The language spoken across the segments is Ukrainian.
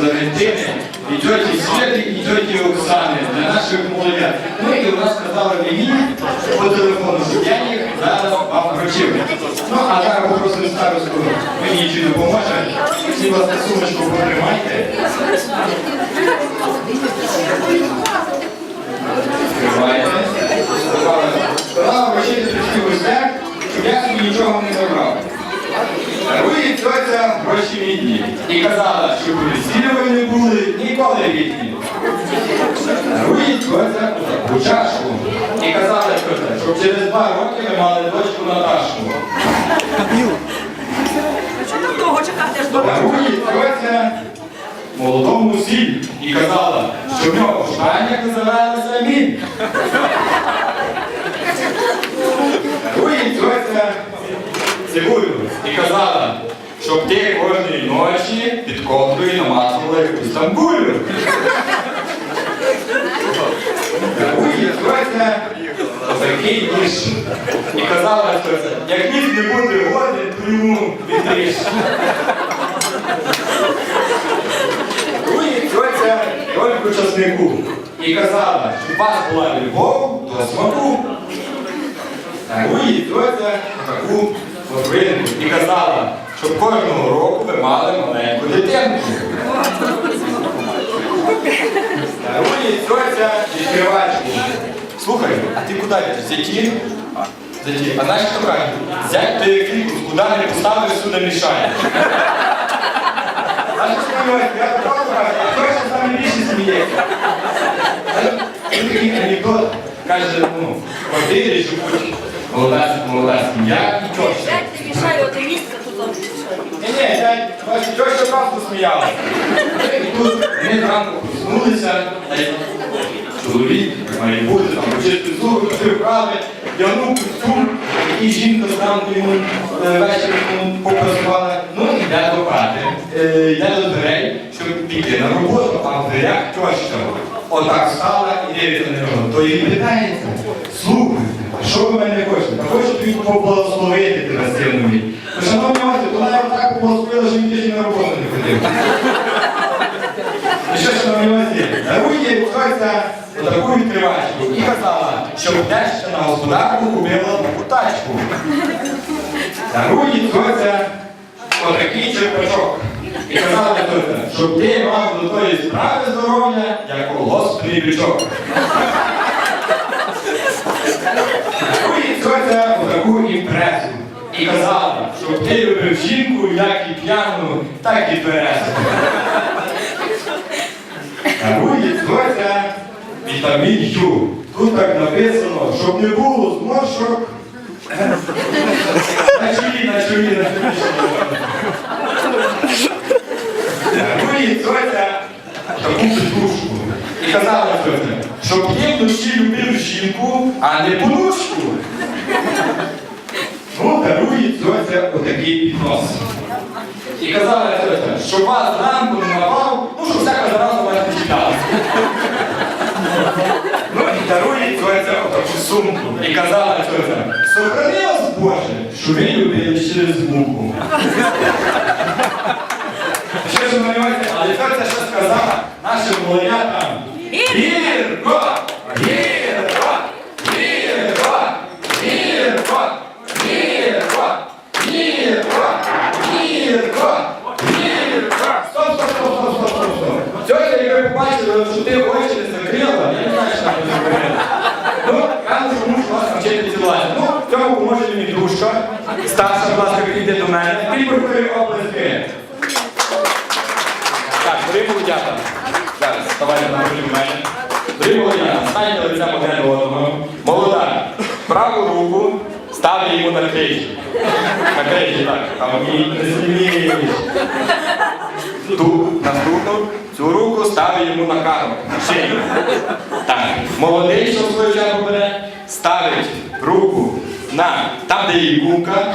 Валентини, і тьоті Світи, і тьоті Оксани для наших молодят. Ну і нас сказали мені по телефону, що я їх зараз вам вручив. Ну, а зараз попросимо старосту, мені чи допоможе. Всі вас на сумочку потримайте. Відкривайте. Сказала вручити трішки гостях, щоб я собі нічого не забрав. Дарує тьотя гроші відні. І казала, що весілля ви не були ніколи відні. Дарує тьотя таку чашку. І казала щоб через два роки ви мали дочку Наташку. Дарує тьотя молодому сіль. І казала, що в нього в штанях називалися мін. Тьотя цибулю. І казала, щоб ти кожної ночі під ковдрою намазувала якусь там булю. Такий ніж. І казала тьотя, як ніж не буде годен, то йому відріж. Дарує тьотя тільки часнику. І казала, щоб у вас була любов до смаку. Дарує тьотя таку лохвинку і казала, щоб кожного року ви мали маленьку дитинку. Дарує тьотя відкривачку. Слухай, а ти куди йдеш? Зяті? Зяті. А знаєш, що кажуть? Зять ти фікус, куди не поставиш, сюди мішає. Знаєш, що говорять? Я правду кажу, а хто ще саме більше сміється? Він такий анекдот. Каже, ну, в квартирі живуть молода, молода сім'я і тьоща. Як ти мішає оте місце тут? Ні, ні, бачу, тьоща правду сміялася. І тут ми зранку проснулися, чоловік, має бути, там, почистив зуби, пив кави, вдягнув костюм, і жінка зранку йому е, ввечері йому попрацювала. Ну, йде до хати, е, йде до дверей, щоб піти на роботу, а в дверях тьоща. Отак стала і дивиться на нього. То їй питається, слухайте, а що ви мене хочете? Хочу тобі поблагословити тебе сину мій. Ну, Шановні гості, то вона його так поблагословила, що він тиждень на роботу не ходив. І що, шановні гості, дарує тьоця отаку відкривачку і казала, щоб теща на господарку купила таку тачку. Дарує тьоця отакий черпачок. І казала тьотя, щоб ти мав до тої справи здоров'я, як колгоспний бічок. Дарує тьотя отаку імпресу. І казала, щоб ти любив жінку, як і п'яну, так і тверезу. Дарує тьотя вітамін Ю. Тут так написано, щоб не було зморшок. На чолі, на чолі, на чолі. Дарує тьотя таку підушку. І казала щоб ти вночі любив жінку, а не понушку. Ну, дарує тьотя отакий піднос. І казала щоб вас зранку не напав, ну, щоб всяка зараза вас не читала. Ну, і дарує тьотя отаку сумку. І казала сохрани вас, Боже, що ви любили через муку. Що ж розумієте, але тьотя ще сказала нашим молодятам, Гірко! Гірко! Гірко! Гірко! Гірко! Гірко! Гірко! Гірко! Стоп, стоп, стоп, стоп, стоп, стоп, стоп. Як ви побачили, що ти очі не закрила, я не знаю, що вона закрила. Ну, кажу, що мушу вас навчити цілувати. Ну, в цьому поможе мені дружка. Старша, будь ласка, підійде до мене. І прокурив обласки. Дорогі молодята. Зараз, ставайте на мене. Дорогі молодята, станьте лицем один до одного. Молода, праву руку ставте йому на крижі. На крижі, так. Там і. Ту, наступну, цю руку ставить йому на кару, на шию. Так, молодий, що в свою чергу бере, ставить руку на там, де її гумка,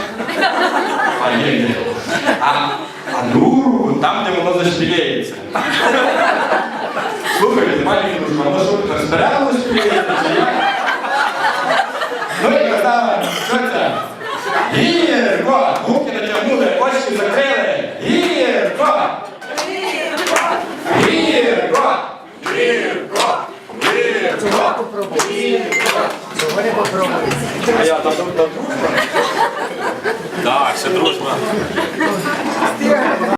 а є де. А, там, де воно зашпілеється. Слухай, маленький дружба, воно що розбирало шпілеється, чи як? Ну і казала, що це? Гірко! Губки натягнули, очі закрили. Гірко! Гірко! Гірко! Цього попробуй. Попробуй. А я та дружба. Так, все дружба.